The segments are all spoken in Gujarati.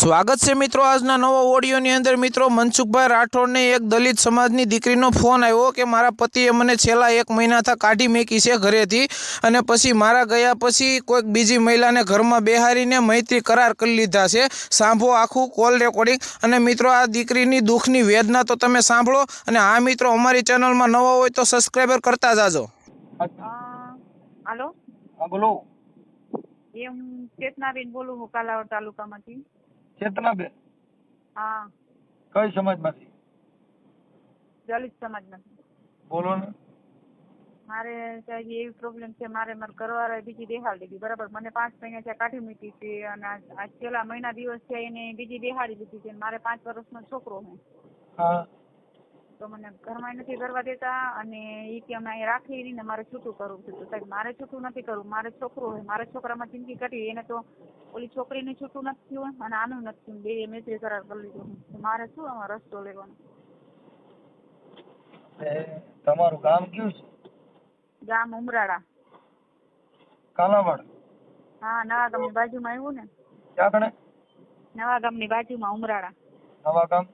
સ્વાગત છે મિત્રો આજના નવા ઓડિયોની અંદર. મિત્રો મનસુખભાઈ રાઠોડને એક દલિત સમાજની દીકરીનો ફોન આવ્યો કે મારા પતિએ મને છેલ્લા એક મહિનાથી કાઢી મેકી છે ઘરેથી અને પછી મારા ગયા પછી કોઈક બીજી મહિલાને ઘરમાં બેહારીને મૈત્રી કરાર કરી લીધા છે. સાંભળો આખું કોલ રેકોર્ડિંગ. અને મિત્રો આ દીકરીની દુઃખની વેદના તો તમે સાંભળો. અને આ મિત્રો અમારી ચેનલમાં નવા હોય તો સબસ્ક્રાઈબર કરતા જાજો. હાલો? બોલો. એ હું ચેતનાબેન બોલું હું કાલાવડ તાલુકામાંથી. ચેતનાબેન હા. કઈ સમાજમાંથી? દલિત સમાજમાંથી. બોલો ને. મારે સાહેબ એવી પ્રોબ્લેમ છે મારે મારા ઘરવાળાએ બીજી દેખાડી દીધી બરાબર? મને પાંચ મહિના ત્યાં કાઢી મૂકી છે અને આ- છેલ્લા મહિના દિવસ છે એને બીજી દેખાડી દીધી છે મારે પાંચ વર્ષનો છોકરો છે. હા. તો મને ઘરમાં નથી કરવા દેતા અને એ કે અમે અહીં રાખી ને મારે છૂટું કરવું છે. તો સાહેબ મારે છૂટું નથી કરવું. મારે છોકરો હોય મારે છોકરામાં જિંદગી કાઢી એને તો ઓલી છોકરીને છૂટું નથી થયું અને આનું નથી થયું. બે મેત્રી કરાર કરી લીધો મારે શું આમાં રસ્તો લેવાનો? તમારું ગામ કયું છે? ગામ ઉમરાળા. કાલાવાડ. હા નવા ગામની બાજુમાં આવ્યું ને. ક્યાં કણે નવા ગામની બાજુમાં ઉમરાળા. નવા ગામ?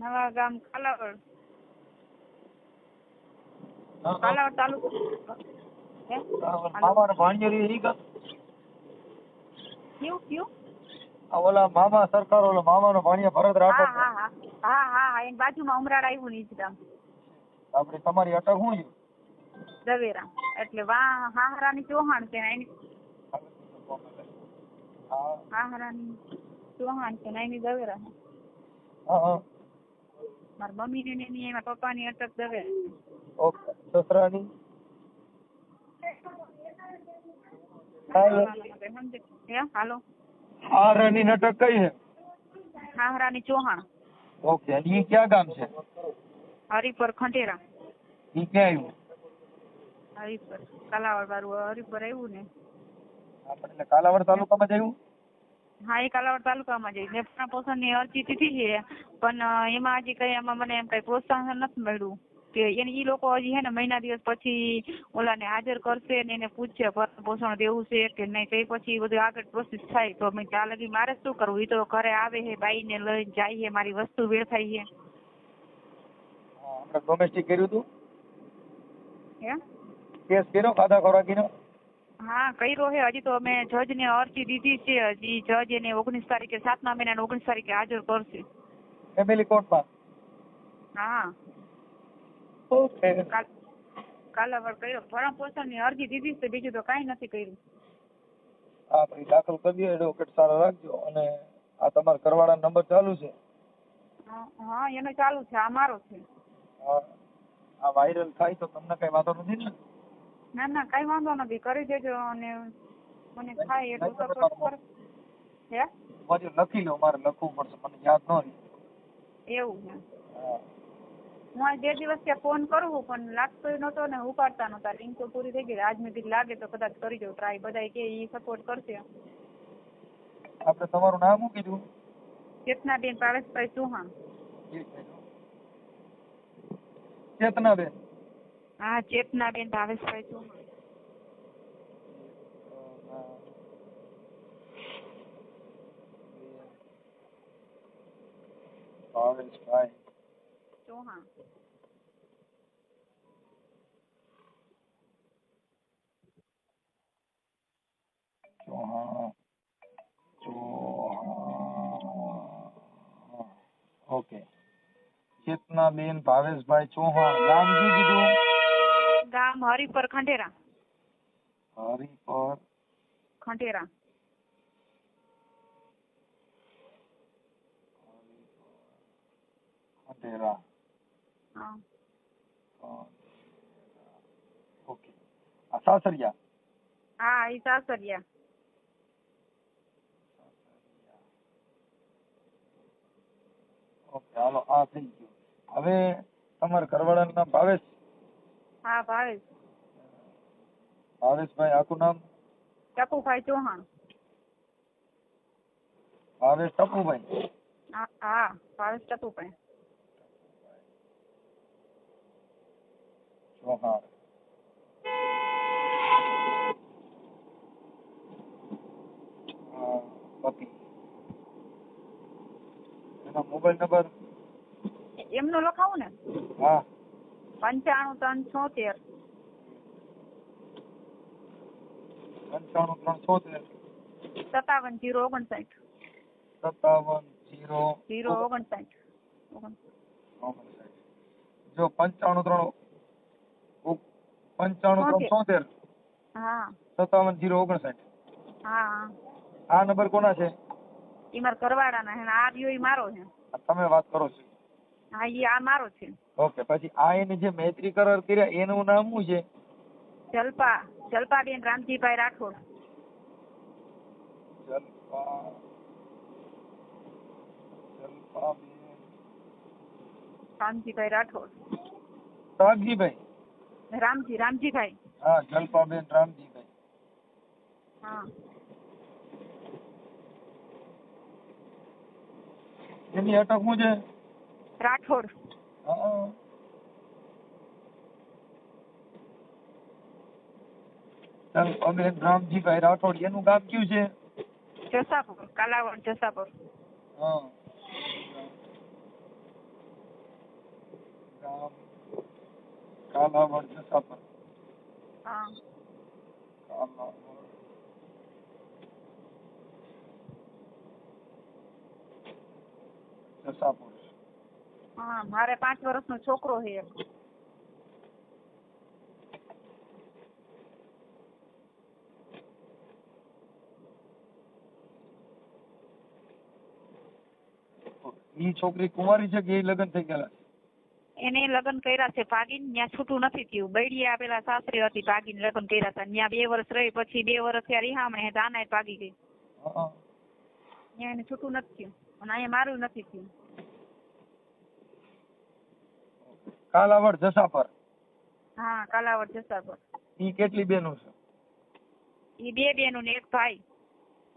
નવા ગામ કાલાવડ. કાલાવડ તાલુકો. હે? આ ભાણિયરી ઈ ગામ. કયું કયું? ઓલા મામા સરકાર ઓલા મામાનો ભાણિયા ભરત રાઠોડ હા હા. હા હા હા. એની બાજુમાં ઉમરાળ આવ્યું ને ગામ. આપણે તમારી અટક શું છે? દવેરા એટલે વા હાહરાની ચૌહાણ છે ને એની. હાહરાની ચૌહાણ છે ને એની દવેરા હા હા. મારા મમ્મી ને એની એમાં પપ્પાની અટક દવે. ઓકે. સસરાની? હાલો. સમજે? હે હાલો. આ રાની અટક કઈ છે? હાહરાની ચૌહાણ. ઓકે ઈ ક્યાં ગામ છે? હરિપર ખંડેરા. ઈ ક્યાં આવ્યું હરિપર કાલાવડ વાળું હરિપર આવ્યું ને. આપણે કાલાવડ તાલુકામાં જ આવ્યું હા એ કાલાવડ તાલુકામાં જઈ. લેફ્ટના પોષણની અરજી દીધી છે પણ એમાં હજી કઈ એમાં મને એમ કઈ પ્રોત્સાહન નથી મળ્યું. કે એને એ લોકો હજી હે ને મહિના દિવસ પછી ઓલાને હાજર કરશે ને એને પૂછશે ભરણ પોષણ દેવું છે કે નહીં. તે પછી બધું આગળ પ્રોસેસ થાય. તો મેં ત્યાં લગી મારે શું કરવું? ઈ તો ઘરે આવે છે બાઈને લઈને જાય છે મારી વસ્તુ વેડફાઈ છે હા, આપણે ડોમેસ્ટિક કર્યું હતું હે? કેસ કર્યો ખાધા ખોરાકીનો? હા કર્યો છે હજી તો મેં જજને અરજી દીધી છે. હજી જજ એને ઓગણીસ તારીખે સાતમા મહિનાની ઓગણીસ તારીખે હાજર કરશે. ફેમિલી કોર્ટમાં હા. ઓકે કાલે કાલાવડ કર્યો. ભરણ પોષણની અરજી દીધી છે. બીજું તો કાંઈ નથી કર્યું. હા ભાઈ દાખલ કરી એડવોકેટ સારો રાખજો. અને આ તમારા ઘરવાળા નંબર ચાલુ છે? હા, હા એનો ચાલુ છે. આ મારો છે. હા. આ વાયરલ થાય તો તમને કઈ વાંધો નથી ને? ના ના કઈ વાંધો નથી. કરી દેજો અને મને થાય એટલું સપોર્ટ કર. હે? મારે લખી લો મારે લખવું પડશે મને યાદ ન રહે. એવું છે. હું. બે દિવસ ત્યાં ફોન કરું પણ લાગતો નતો ને ઉપાડતા નહોતા લિંક તો પૂરી થઈ ગઈ. આજ મેં લાગે તો કદાચ કરી દઉં. ટ્રાય બધા કે ઈ સપોર્ટ કરશે. આપણે તમારું નામ શું કીધું? ચેતનાબેન પારસભાઈ ચૌહાણ. ચેતનાબેન. હા ચેતનાબેન ભાવેશભાઈ ચૌહાણ. ભાવેશભાઈ. ચૌહાણ. ઓકે. ચેતનાબેન ભાવેશભાઈ ચૌહાણ. શું કીધું. ગામ હરિપર ખંડેરા હરિપર ખંડેરા ખંડેરા હા ઓકે આ સાસરિયા હા ઈ સાસરિયા ઓકે હાલો આ થઈ ગયું હવે તમારા ઘરવાળાનું નામ ભાવેશ હા ભાવેશ. ભાવેશભાઈ આખું નામ? ટપુભાઈ ચૌહાણ. ભાવેશ ટપુભાઈ હા હા ભાવેશ ટપુભાઈ ચૌહાણ પતિ મોબાઈલ નંબર? એમનો લખાવું ને? હા. પંચાણું ત્રણ છોતેર. પંચાણું ત્રણ છોતેર. સત્તાવન જીરો ઓગણસાઠ. સત્તાવન જીરો જીરો ઓગણસાઠ. ઓગણ- ઓગણસાઠ. જો પંચાણું ત્રણ પંચાણું ત્રણ છોતેર. હા. સત્તાવન જીરો ઓગણસાઠ. હા. આ નંબર કોના છે? એ મારા ઘરવાળાના છે આ રહ્યો ઈ મારો છે. તમે વાત કરો છો. હા ઈ આ મારો છે. ઓકે પછી આ એની જે મૈત્રી કરાર કર્યા એનું નામ શું છે? જલપા જલપાબેન રામજીભાઈ રાઠોડ. જલપા જલપાબેન. રામજીભાઈ રાઠોડ. રામજીભાઈ? રામજી રામજીભાઈ. હા જલપાબેન રામજીભાઈ. હા. એની અટક શું છે? રાઠોડ હા. જલપાબેન રામજીભાઈ રાઠોડ એનું ગામ કયું છે? જસાપુર કાલાવડ જસાપુર. હા. ગામ કાલાવડ જસાપુર. હા. કાલાવડ જસાપુર. હા મારે પાંચ વર્ષનો છોકરો છે ઈ છોકરી કુંવારી છે કે એ લગ્ન થઈ ગયેલા? એને લગ્ન કર્યા છે ભાગીને ત્યાં છૂટું નથી થયું. બૈડિયા પેલા સાસરી હતી ભાગીને લગ્ન કર્યા હતા. ત્યાં બે વર્ષ રહી પછી બે વર્ષ ત્યાં રિહામણે હતા આનાય ભાગી ગઈ. ત્યાં એને છૂટું નથી થયું. અને અહીંયા મારું નથી થયું. કાલાવડ જસાપર. હા કાલાવડ જસાપર. ઈ કેટલી બેનો છે? ઈ બે બેનું ને એક ભાઈ.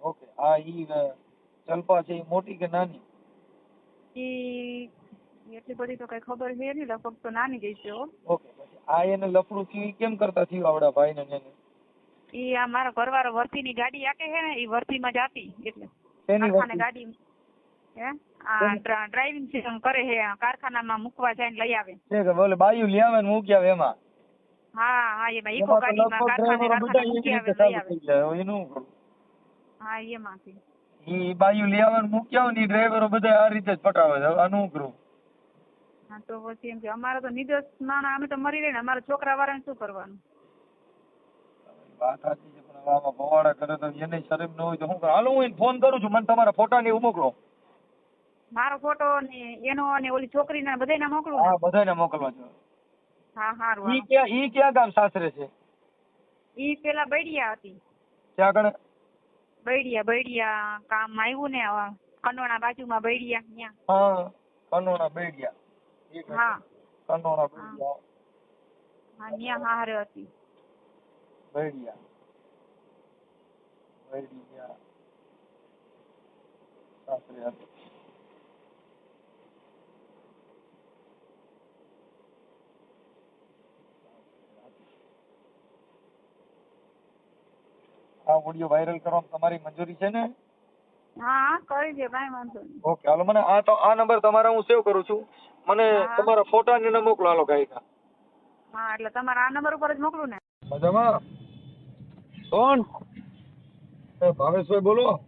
ઓકે આ ઈ અ, છે ઈ મોટી કે નાની? ઈ એટલી બધી તો કઈ ખબર છે નહીં લગભગ તો નાની ગઈ છે ઓકે આ એને લફડું ઈ કેમ કરતા થયું આવડા ભાઈ ને એને? ઈ આ મારો ઘરવાળો વર્તીની ગાડી આકે છે ને ઈ વર્તીમાં જ આપી એટલે કારખાને ગાડી હે? આ ડ્રાઇવિંગ સિસ્ટમ કરે છે કારખાનામાં મૂકવા જાય ને લઈ આવે. છે કે બોલે બાયું લઈ આવે ને મૂકી આવે એમાં? હા હા એમાં તો ગાડીમાં કારખાને કારખાને મૂકી આવે લઈ આવે. એનું હા એમાંથી. ઈ બાયું લઈ આવે ને મૂકી આવે ને ઈ ડ્રાઈવરો બધા આ રીતે જ પટાવે છે. અનુગ્રુ કરું હા તો પછી એમ કે અમારે તો નિર્દોષ નાના અમે તો મરી રહે ને અમારા છોકરા વાળાને શું કરવાનું? વાત સાચી છે પણ આમાં ભવાડા કરે તો એને શરમ ન હોય તો કરું? હાલો હું એને ફોન કરું છું. મને તમારા ફોટા ને એવું મોકલો. મારો ફોટો ને એનો અને ઓલી છોકરીના બધાયના મોકલું હા બધાને મોકલવા જો હા હા ઈ ક્યાં ઈ ક્યાં ગામ સાસરે છે? ઈ પેલા બૈડિયા હતી. ત્યાં આગળ? બૈડિયા બૈડિયા કામ આવ્યું ને કનોણા બાજુમાં બૈડિયા ત્યાં હા કનોણા બેડિયા. હા. કનોણા બેડિયા. હા ત્યાં હારે હતી. બેડિયા. બેડિયા. સાસરે હતી. આ ઓડિયો વાયરલ કરવામાં તમારી મંજૂરી છે ને? હા કરી દે કાઈ વાંધો નહીં. ઓકે હાલો મને આ તો આ નંબર તમારા હું સેવ કરું છું. મને. તમારા ફોટા ને મોકલો હાલો ગાયકા હા એટલે તમારા આ નંબર ઉપર જ મોકલું ને? મજામાં? કોણ એ ભાવેશભાઈ બોલો.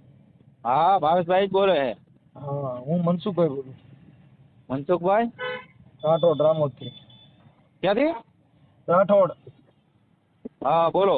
હા ભાવેશભાઈ જ બોલે છે. હા હું મનસુખભાઈ બોલું. મનસુખભાઈ? રાઠોડ રામોદથી ક્યાંથી? રાઠોડ. હા બોલો.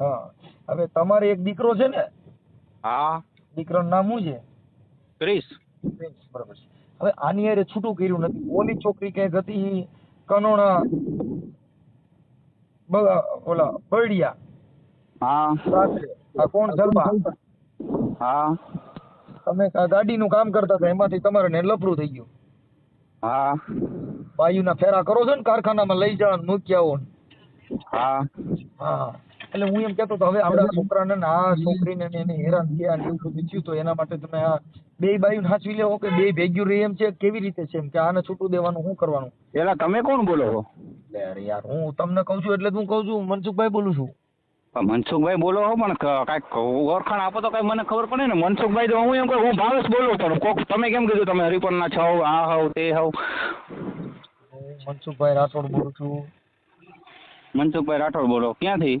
હા. હવે તમારે એક દીકરો છે ને? હા. દીકરાનું નામ શું છે? ક્રિસ પ્રિન્સ, બરાબર છે. હવે આની હારે છૂટું કર્યું નથી. ઓલી છોકરી ક્યાંક હતી? કનોણા ઓલા બળિયા હા. આ કોણ? જલપા હા. તમે ગાડીનું કામ કરતા હતા એમાંથી તમારે ને લફડું થઈ ગયું. હા. બાયુના ફેરા કરો છો ને કારખાનામાં લઈ જવાનું મૂક્યા મૂકી હા. હા. એટલે હું એમ કહેતો હતો હવે આપણા છોકરાને ને આ છોકરીને એને હેરાન થયા ને એવું બધું થયું તો એના માટે તમે આ બે બાયું હાચવી લેવો કે બે ભેગ્યું રહી એમ છે? કેવી રીતે છે એમ? કે આને છૂટું દેવાનું શું કરવાનું? પેલા તમે કોણ બોલો છો? અરે યાર હું તમને કહું છું એટલે હું કહું છું મનસુખભાઈ બોલું છું. મનસુખભાઈ બોલો હો પણ કાંઈક ઓળખાણ આપો તો કાંઈ મને ખબર પડે ને. મનસુખભાઈ તો હું એમ કહું હું ભાવેશ બોલું પણ કોક તમે કેમ કીધું તમે હરિપરના છો આ હાવ તે હાવ? મનસુખભાઈ રાઠોડ બોલું છું. મનસુખભાઈ રાઠોડ બોલો ક્યાંથી?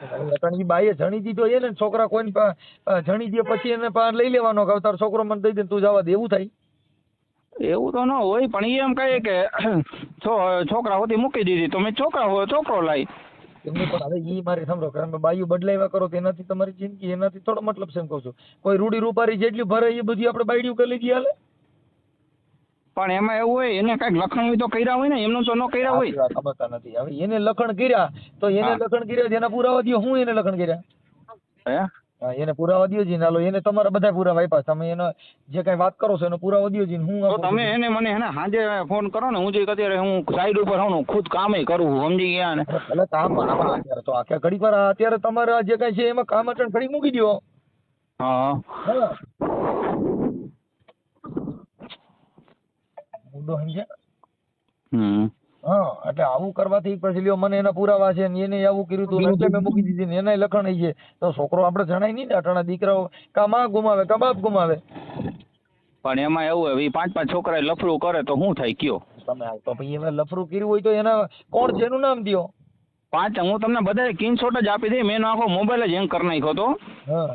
લખણજી બાઈએ જણી દીધો એ ને છોકરા કોઈને અ, જણી દે પછી એને લઈ લેવાનો કે તારો છોકરો મને દઈ દે તું જવા દે. એવું થાય? એવું તો ન હોય પણ એમ કહે કે છોકરા હોતી મૂકી દીધી. તો મેં છોકરા હોય છોકરો લાવી એમને પણ હવે ઈ મારે સમજો કારણ કે બાયું બદલાવ્યા કરો તો એનાથી તમારી જિંદગી એનાથી થોડો મતલબ છે એમ કહું છું. કોઈ રૂડી રૂપારી જેટલી ભરે એ બધી આપણે બાયડીયું કરી લીધી હાલે. પણ એમાં એવું હોય એને કંઈક લખણ હોય તો કર્યા હોય ને એમનું તો ન કર્યા હોય. સમજતા નથી. હવે એને લખણ કર્યા તો એને લખણ કર્યા એના પુરાવા દ્યો હું એને લખણ કર્યા? હે? એને પુરાવા દ્યો જીને. હાલો એને તમારા બધા પુરાવા આપ્યા. તમે એનો જે કઈ વાત કરો છો એનો પુરાવા દ્યો જીને. હું તમે એને મને હે ને સાંજે ફોન કરો ને હું જે અત્યારે હું સાઈડ ઉપર હોઉં ખુદ કામે કરું સમજી ગયા ને. એટલે કામ અત્યારે તો આખે ઘડી પર અત્યારે તમારે જે કઈ છે એમાં કામ અટણ ઘડી મૂકી દ્યો. હા હા મુદ્દો સમજ્યા? હા એટલે આવું કરવાથી પછી લ્યો મને એના પુરાવા છે ને એને આવું કર્યું હતું એટલે મેં મૂકી દીધી ને એને લખણ છે. તો છોકરો આપણે જણાય નહીં ને અટાણા દીકરાઓ કા માં ગુમાવે કા બાપ ગુમાવે. પણ એમાં એવું હવે પાંચ પાંચ છોકરા લફડું કરે તો શું થાય કયો? તમે તો ભાઈ એને લફરું કર્યું હોય તો એના કોણ છે એનું નામ દિયો? પાંચ હું તમને બધા સ્ક્રીનશોટ જ આપી દઈ મેં આખો મોબાઈલ જ હેંગ કરી નાખ્યો તો. હા.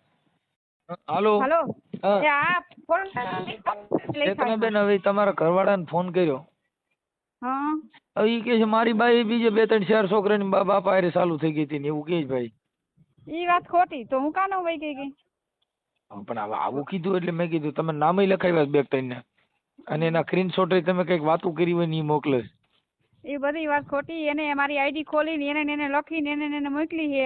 હાલો. હાલો. હા. આ ફોન એકને બેન હવે તમારા ઘરવાળાને ફોન કર્યો. હા. ઈ કે છે મારી બાઈ બીજે બે ત્રણ ચાર છોકરાની બાપા હારે ચાલુ થઈ ગઈ હતી ને એવું કે છે ભાઈ. ઈ વાત ખોટી. તો હું કાનો વઈ ગઈ ગઈ પણ હવે આવું કીધું એટલે મેં કીધું તમે નામે લખાવ્યા બે બે ત્રણને. અને એના સ્ક્રીનશોટ તમે કંઈક વાતો કરી હોય ને એ મોકલે એ બધી વાત ખોટી. એને મારી આઈડી ખોલીને એને ને એને લખીને એને ને એને મોકલી છે.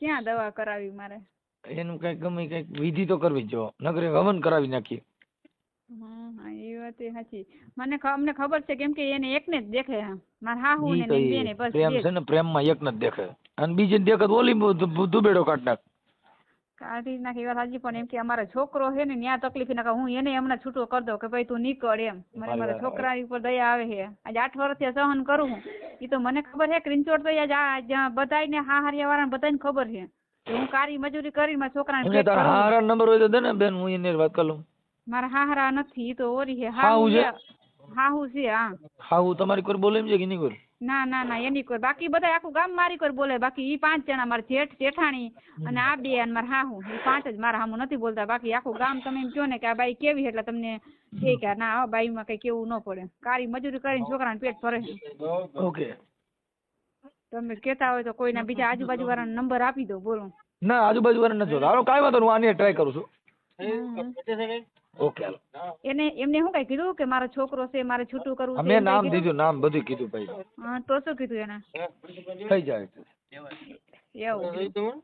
ક્યાં દવા કરાવી મારે? એનું કઈ ગમે કંઈક વિધિ તો કરવી જ નગરે હવન કરાવી નાખીએ. હા એ વાત એ સાચી. મને અમને ખબર છે કેમ કે એને એકને જ દેખે હા. મારા હાહુ ને બેને બસ પ્રેમ છે ને પ્રેમમાં એક જ દેખે. અને બીજી દેખે તો ઓલી દુબેડો કાઢ નાખ. કાઢી નાખી વાત સાચી પણ એમ કે અમારો છોકરો છે ને ત્યાં તકલીફ ના હું એને હમણાં છૂટો કરી દઉં કે ભાઈ તું નીકળ એમ. મને મારા છોકરા ઉપર દયા આવે છે. આજે આઠ વર્ષથી સહન કરું હું. એ તો મને ખબર છે ક્રિંચોડ તો આ જ્યાં બધાયને હાહરિયા વાળાને બધાને ખબર છે. હું કારી મજૂરી કરીને મારા છોકરાને તારા હારા નંબર હોય તો દે ને બેન હું એને વાત કરી લઉં. મારા હારા નથી તો ઓરી છે. હાહુ છે? હાહુ છે હા. હા હું તમારી કોઈ બોલે એમ છે કે નહીં કોઈ? ના ના ના એની કોઈ બાકી બધા આખું ગામ મારી કોઈ બોલે બાકી ઈ પાંચ જણા મારા જેઠ જેઠાણી અને આ બે અને મારા હાહુ. ઈ પાંચ જ મારા હામું નથી બોલતા બાકી આખું ગામ તમે એમ કહો ને કે આ બાઈ કેવી એટલે તમને કે કે ના આ બાઈ માં કઈ કેવું ન પડે. કારી મજૂરી કરીને છોકરાને પેટ ભરે ઓકે. તમે કેતા હોય તો કોઈના બીજા આજુબાજુ વાળાનો નંબર આપી દો બોલો. ના આજુબાજુ વાળા નથી હાલો કાંઈ વાંધો હું આની ટ્રાય કરું છું. Okay hello. એને એમને શું કઈ કીધું કે મારો છોકરો છે મારે છૂટું કરવું છે મેં નામ કીધું? દીધું નામ બધું કીધું ભાઈ. હા તો શું કીધું એને? થઈ જાય એવું.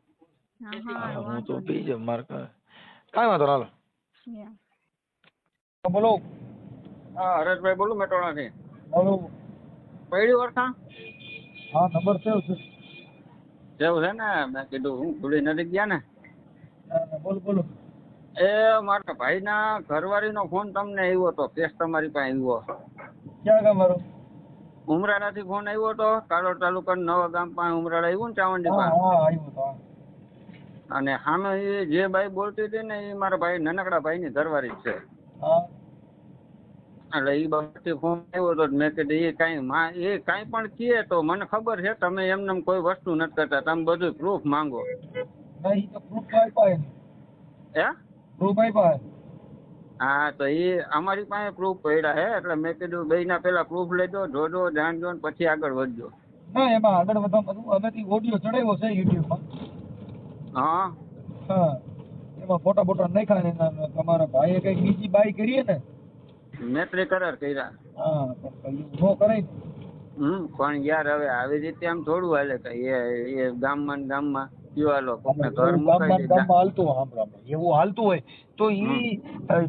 હા હા તો જાઉં મારે કાંઈ કાંઈ વાંધો ના હાલો. બોલો. હા હરેશભાઈ બોલું મેટોણાથી બોલો. પહેલી ઓળખા? હા નંબર સેવ છે. જેવું છે ને? મેં કીધું હું ભૂલી નથી ગયા ને બોલો બોલો. એ મારા ભાઈના ઘરવાળીનો ફોન તમને આવ્યો હતો કેસ તમારી પાસે આવ્યો. ક્યાં ગામ મારો ઉમરાળાથી ફોન આવ્યો હતો કાલોડ તાલુકા નવા ગામ પાસે ઉમરાળા આવ્યું ને ચાવંડી પાસે. અને સામે એ જે ભાઈ બોલતી હતી ને એ મારા ભાઈ નાનકડા ભાઈની ઘરવાળી છે. એટલે એ બાબતથી ફોન આવ્યો હતો મેં કીધું એ કાંઈ માં એ કાંઈ પણ કીએ તો મને ખબર છે તમે એમને કોઈ વસ્તુ નથી કરતા તમે બધું પ્રૂફ માંગો. ના. હે? Proof આપ્યા. હા? તો એ અમારી પાસે પ્રૂફ પડ્યા હે એટલે મેં કીધું બે ના પેલા પ્રૂફ લેજો જોજો જાણજો ને પછી આગળ વધજો. ના એમાં આગળ વધવા બધું હવેથી ઓડિયો ચડાવ્યો છે યુટ્યુબમાં. હા. હા એમાં ફોટા ફોટા નાખ્યા ને તમારા ભાઈએ કઈ બીજી બાઈ કરીએ ને? મેત્રી કરાર કર્યા. હા પણ નો કરાય હમ પણ યાર હવે આવી રીતે આમ થોડું હાલે કે એ એ ગામમાં ને ગામમાં. કયો હાલો કોકને ઘર એવું મુકાઈ ગામમાં ને દીધા ગામમાં હાલતું હોય, એવું હાલતું હોય તો ઈ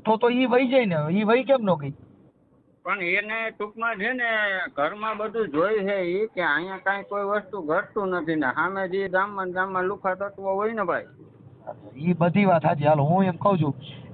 તો તો ઈ વહી જાય ને ઈ વહી કેમ નો ગઈ? પણ એને ટૂંકમાં છે ને ઘરમાં બધું જોઈ છે એ કે અહીંયા કાંઈ કોઈ વસ્તુ ઘટતું નથી ને સામે જે ગામમાં ગામમાં લુખા તત્વો હોય ને ભાઈ. ઈ બધી વાત સાચી હાલો હું એમ કહું છું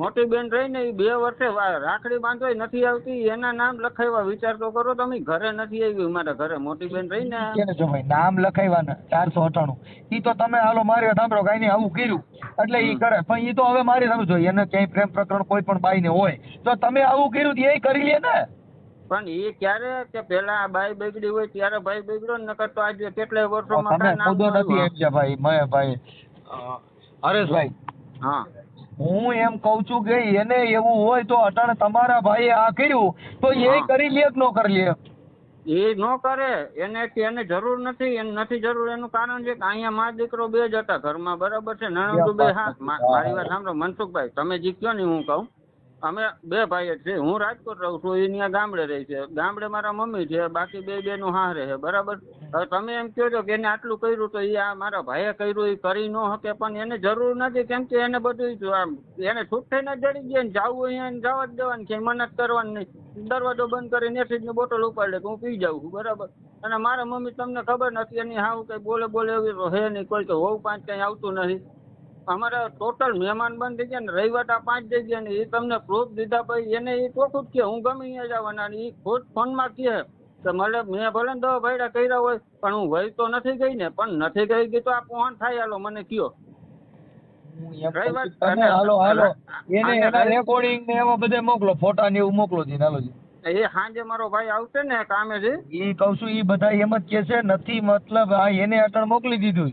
મોટી બેન રહીને એ બે વર્ષે રાખડી બાંધવાય નથી આવતી એના નામ લખાવ્યા. વિચાર તો કરો તમે ઘરે નથી આવી મારા ઘરે મોટી બેન રહીને જો ભાઈ નામ લખાવ્યા ચારસો અઠાણું. ઈ તો તમે હાલો મારી સાંભળો કઈ નહીં આવું કર્યું. એટલે ઈ કરે પણ ઈ તો હવે મારી સમજો એને ક્યાંય પ્રેમ પ્રકરણ કોઈ પણ બાઈને હોય તો તમે આવું કર્યું એ કરી લે ને. પણ એ ક્યારે કે પેલા આ બાઈ બગડી હોય ત્યારે ભાઈ બગડ્યો ને નકર તો આજે કેટલાય વર્ષોમાં તમે ખુદો ન નથી. એમ છે ભાઈ મેં ભાઈ હરેશભાઈ. હા. હું એમ કઉ છું કે એને એવું હોય તો અટાણે તમારા ભાઈએ આ કર્યું તો એ કરી લે કે ન કરી લે? એ ન કરે. એને એને જરૂર નથી એને નથી જરૂર. એનું કારણ છે કે અહીંયા મા દીકરો બે જ હતા ઘરમાં. બરાબર છે? નણંદુ બે હા મારી વાત સાંભળો. મનસુખભાઈ તમે જીત્યો કયો ને હું કહું. અમે બે ભાઈ જ છીએ. હું રાજકોટ રહું છું એ ત્યાં ગામડે રહે છે. ગામડે મારા મમ્મી છે, બાકી બે બેનું હારે છે, બરાબર? હવે તમે એમ કહો છો કે એને આટલું કર્યું તો એ આ મારા ભાઈએ કર્યું એ કરી ન શકે, પણ એને જરૂર નથી, કેમ કે એને બધું જ આમ, એને છૂટ થઈને જડી ગયા ને જાવું અહીંયા જવા જ દેવાની છે મનત કરવાની નહીં. દરવાજો બંધ કરીને એસીડની બોટલ ઉપાડી લે કે હું પી જાઉં છું, બરાબર? અને મારા મમ્મી તમને ખબર નથી, એની હાવ કઈ બોલે બોલે એવી હે નહીં, કોઈ તો હોવ પાંચ કઈ આવતું નથી. અમારે ટોટલ મહેમાન બંધ થઈ ગયા ને રહીવટા પાંચ થઈ ગયા ને એ તમને પ્રૂફ દીધા પછી એને એ ચોખ્ખું જ કે હું ગમે અહીંયા જવાના. ને એ ખુદ ફોનમાં કહે કે મને મેં ભલે ને દવા ભાઈડા કર્યા હોય પણ હું વહી તો નથી ગઈ ને. પણ નથી ગઈ ગઈ તો આ પહોંચ થાય હાલો મને કયો હાલો હાલો. એને એના રેકોર્ડિંગ ને બધે મોકલો ફોટા ને એવું મોકલો જી હાલો જી. એ હાંજે મારો ભાઈ આવશે ને કામે છે એ કહું છું એ બધા એમ જ કે છે નથી મતલબ આ એને અટણ મોકલી દીધું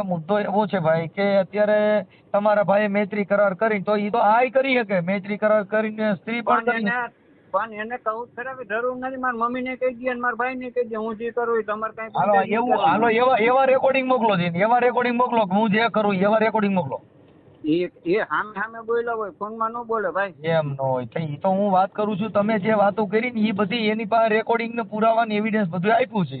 મુદ્દો એવો છે ભાઈ કે અત્યારે તમારા ભાઈએ મૈત્રી કરાર કરી તો ઈ તો આય કરી શકે. મૈત્રી કરાર કરીને સ્ત્રી પણ કરી પણ એને કહું જ જરૂર નથી. મારા મમ્મી ને કહી દે મારા ભાઈ ને કહી દે હું જે કરું એ તમારે કઈ હાલો એવું હાલો એવા એવા રેકોર્ડિંગ મોકલો છે એવા રેકોર્ડિંગ મોકલો હું જે કરું એવા રેકોર્ડિંગ મોકલો. એ એ સામે સામે બોલ્યા હોય ફોનમાં ન બોલે ભાઈ. એમ ન હોય તો તો હું વાત કરું છું તમે જે વાતો કરી ને એ બધી એની પાસે રેકોર્ડિંગ ને પુરાવા ને એવિડન્સ બધું આપ્યું છે.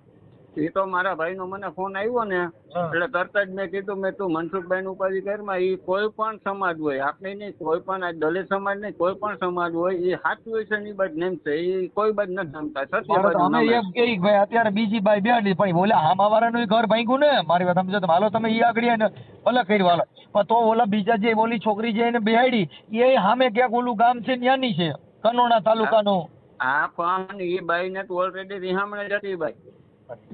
એ તો મારા ભાઈ નો મને ફોન આવ્યો ને એટલે તરત જ મેં કીધું મેં તું મનસુખભાઈ નું ઉપાધિ કરમાં એ કોઈ પણ સમાજ હોય આપણે નહીં કોઈ પણ દલિત સમાજ નહીં કોઈ પણ સમાજ હોય એ સાચું હોય છે ને એ નેમ છે એ કોઈ બાજુ નથી નમતા સત્ય અમે એમ કે ભાઈ અત્યારે બીજી બાઈ બેઠી પણ ઓલા આમા વાળાનું ઘર ભાંગ્યું ને મારી વાત સમજો તમે હાલો તમે એ આગળ ને ભલે કરી વાળા પણ તો ઓલા બીજા જે ઓલી છોકરી જે એને બેહાડી એ સામે ક્યાંક ઓલું ગામ છે ત્યાંની છે કનોણા તાલુકાનું. હા પણ એ બાઈ ને તો ઓલરેડી રિહામણે જતી બાઈ. ને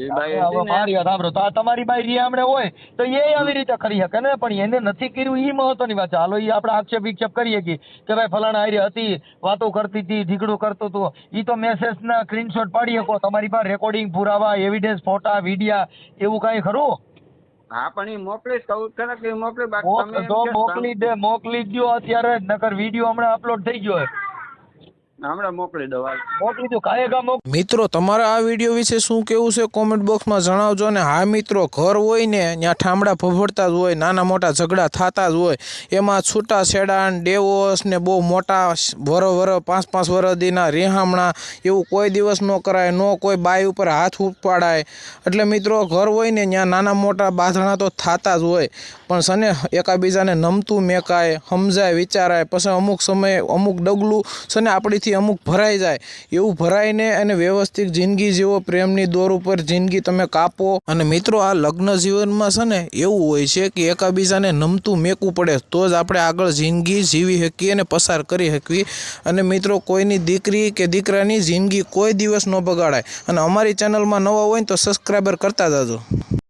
મારી વાત સાંભળો તો આ તમારી બાઈ રિયામણે હોય તો એ આવી રીતે કરી શકે ને? પણ એને નથી કર્યું એ મહત્વની વાત છે. હાલો એ આપણે આક્ષેપ વિક્ષેપ કરીએ કે કે ભાઈ ફલાણા હારી હતી વાતો કરતી હતી ઢીકડું કરતું હતું. એ તો મેસેજ ના સ્ક્રીનશોટ પાડી શકો. તમારી પાસે રેકોર્ડિંગ પુરાવા એવિડન્સ ફોટા વિડિયા એવું કાંઈ ખરું? હા પણ એ મોકલીશ કહું ખરા કે મોકલી બાકી મોકલી દે મોકલી દો અત્યારે નકર વીડિયો હમણાં અપલોડ થઈ ગયો. હમણાં મોકલી મોક મિત્રો તમારે આ વીડિયો વિશે શું કેવું છે કોમેન્ટ બોક્સમાં જણાવજો ને હા મિત્રો ઘર હોય ને ત્યાં ઠામડા ફફડતા જ હોય નાના મોટા ઝઘડા થતા જ હોય એમાં છૂટા છેડા ને ડેવોસ ને બહુ મોટા વર વર પાંચ પાંચ વરદીના રેહામણા એવું કોઈ દિવસ ન કરાય ન કોઈ બાઈ ઉપર હાથ ઉપાડાય. એટલે મિત્રો ઘર હોય ને ત્યાં નાના મોટા બાંધણા તો થતા જ હોય પણ સને એકાબીજાને નમતું મેકાય સમજાય વિચારાય પછી અમુક સમયે અમુક ડગલું સને આપણીથી અમુક ભરાઈ જાય. એવું ભરાઈને અને વ્યવસ્થિત જિંદગી જીવો પ્રેમની દોર ઉપર જિંદગી તમે કાપો. અને મિત્રો, આ લગ્ન જીવનમાં છે ને, એવું હોય છે કે એકાબીજાને નમતું મેકવું પડે, તો જ આપણે આગળ જિંદગી જીવી શકીએ અને પસાર કરી શકીએ. અને મિત્રો, કોઈની દીકરી કે દીકરાની જિંદગી કોઈ દિવસ ન બગાડાય. અને અમારી ચેનલમાં નવા હોય ને તો સબસ્ક્રાઈબર કરતા જાજો.